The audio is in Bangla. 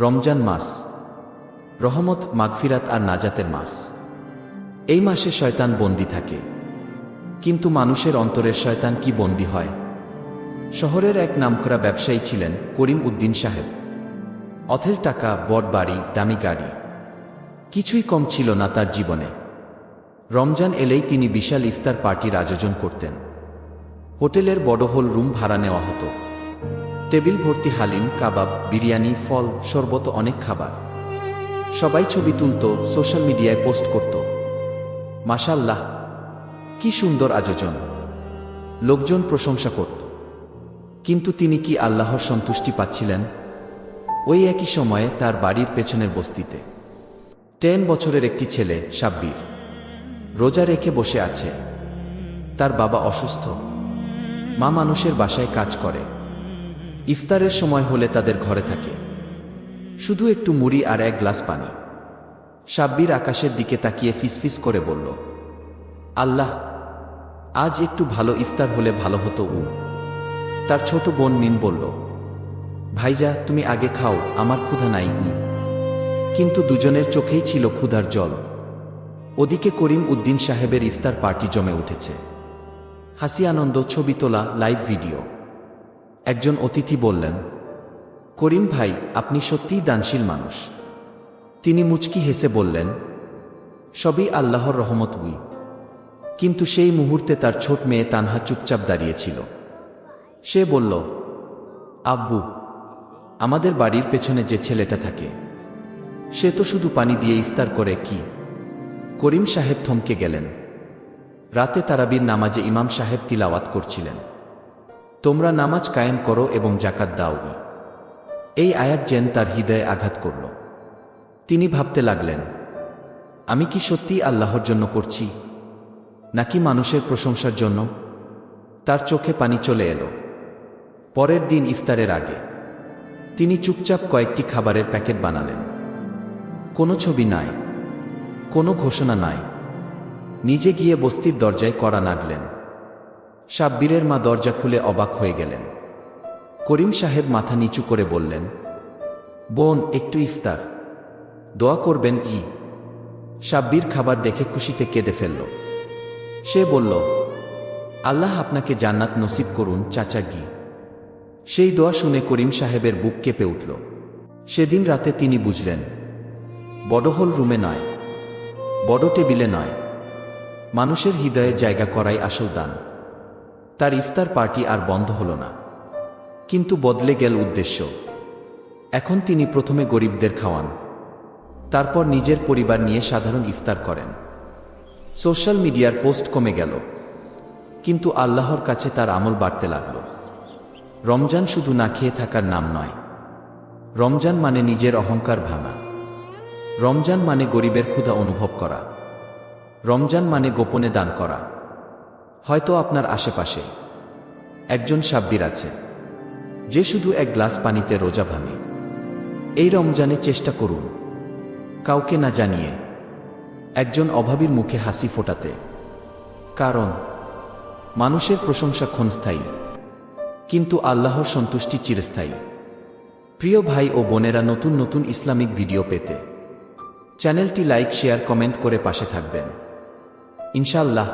রমজান মাস, রহমত, মাগফিরাত আর নাজাতের মাস। এই মাসে শয়তান বন্দি থাকে। কিন্তু মানুষের অন্তরের শয়তান কি বন্দি হয়? শহরের এক নামকরা ব্যবসায়ী ছিলেন করিম উদ্দিন সাহেব। অথেল টাকা, বট বাড়ি, দামি গাড়ি। কিছুই কম ছিল না তার জীবনে। রমজান এলেই তিনি বিশাল ইফতার পার্টির আয়োজন করতেন। হোটেলের বড় হল রুম ভাড়া নেওয়া হতো। টেবিল ভর্তি হালিম, কাবাব, বিরিয়ানি, ফল, শরবত, অনেক খাবার। সবাই ছবি তুলত, সোশ্যাল মিডিয়ায় পোস্ট করত। মাশাল্লাহ কি সুন্দর আয়োজন। লোকজন প্রশংসা করত। কিন্তু তিনি কি আল্লাহর সন্তুষ্টি পাচ্ছিলেন? ওই একই সময়ে তার বাড়ির পেছনের বস্তিতে। টেন বছরের একটি ছেলে, সাব্বির, রোজা রেখে বসে আছে। তার বাবা অসুস্থ। মা মানুষের বাসায় কাজ করে। ইফতারের সময় হলে তাদের ঘরে থাকে। শুধু একটু মুড়ি আর এক গ্লাস পানি। সাব্বির আকাশের দিকে তাকিয়ে ফিসফিস করে বলল, আল্লাহ, আজ একটু ভালো ইফতার হলে ভালো হতো উ। তার ছোট বোন মিন বলল, ভাইজা, তুমি আগে খাও, আমার ক্ষুধা নাই। কিন্তু দুজনের চোখেই ছিল ক্ষুধার জল। ওদিকে করিম উদ্দিন সাহেবের ইফতার পার্টি জমে উঠেছে। হাসি আনন্দ ছবি তোলা, লাইভ ভিডিও। একজন অতিথি বললেন, করিম ভাই, আপনি সত্যিই দানশীল মানুষ। তিনি মুচকি হেসে বললেন, সবই আল্লাহর রহমত উই কিন্তু সেই মুহূর্তে তার ছোট মেয়ে তানহা চুপচাপ দাঁড়িয়েছিল সে বলল, আব্বু, আমাদের বাড়ির পেছনে যে ছেলেটা থাকে, সে তো শুধু পানি দিয়ে ইফতার করে কি? করিম সাহেব থমকে গেলেন। রাতে তারাবির নামাজে ইমাম সাহেব তিলাওয়াত করছিলেন। তোমরা নামাজ কায়েম করো এবং জাকাত দাও এই আয়াত যেন তার হৃদয়ে আঘাত করল। তিনি ভাবতে লাগলেন, আমি কি সত্যি আল্লাহর জন্য করছি, নাকি মানুষের প্রশংসার জন্য? তার চোখে পানি চলে এলো। পরের দিন ইফতারের আগে তিনি চুপচাপ কয়েকটি খাবারের প্যাকেট বানালেন। কোনো ছবি নাই, কোনো ঘোষণা নাই। নিজে গিয়ে বস্তির দরজায় করা নাগলেন সাব্বিরের মা দরজা খুলে অবাক হয়ে গেলেন। করিম সাহেব মাথা নিচু করে বললেন, বোন, একটু ইফতার। দোয়া করবেন ই সাব্বির খাবার দেখে খুশিতে কেঁদে ফেলল। সে বলল, আল্লাহ আপনাকে জান্নাত নসিব করুন, চাচা গি। সেই দোয়া শুনে করিম সাহেবের বুক কেঁপে উঠল। সেদিন রাতে তিনি বুঝলেন, বড় হল রুমে নয়, বড় টেবিলে নয়। মানুষের হৃদয়ে জায়গা করাই আসল দান। তার ইফতার পার্টি আর বন্ধ হল না। কিন্তু বদলে গেল উদ্দেশ্য। এখন তিনি প্রথমে গরিবদের খাওয়ান। তারপর নিজের পরিবার নিয়ে সাধারণ ইফতার করেন। সোশ্যাল মিডিয়ার পোস্ট কমে গেল। কিন্তু আল্লাহর কাছে তার আমল বাড়তে লাগল। রমজান শুধু না খেয়ে থাকার নাম নয়। রমজান মানে নিজের অহংকার ভাঙা। রমজান মানে গরিবের ক্ষুধা অনুভব করা। রমজান মানে গোপনে দান করা। হয়তো আপনার আশেপাশে একজন সাব্বির আছে, যে শুধু এক গ্লাস পানিতে রোজা ভাঙে। এই রমজানে চেষ্টা করুন কাউকে না জানিয়ে একজন অভাবীর মুখে হাসি ফোটাতে। কারণ মানুষের প্রশংসা ক্ষণস্থায়ী, কিন্তু আল্লাহর সন্তুষ্টি চিরস্থায়ী। প্রিয় ভাই ও বোনেরা, নতুন নতুন ইসলামিক ভিডিও পেতে চ্যানেলটি লাইক, শেয়ার, কমেন্ট করে পাশে থাকবেন। ইনশাল্লাহ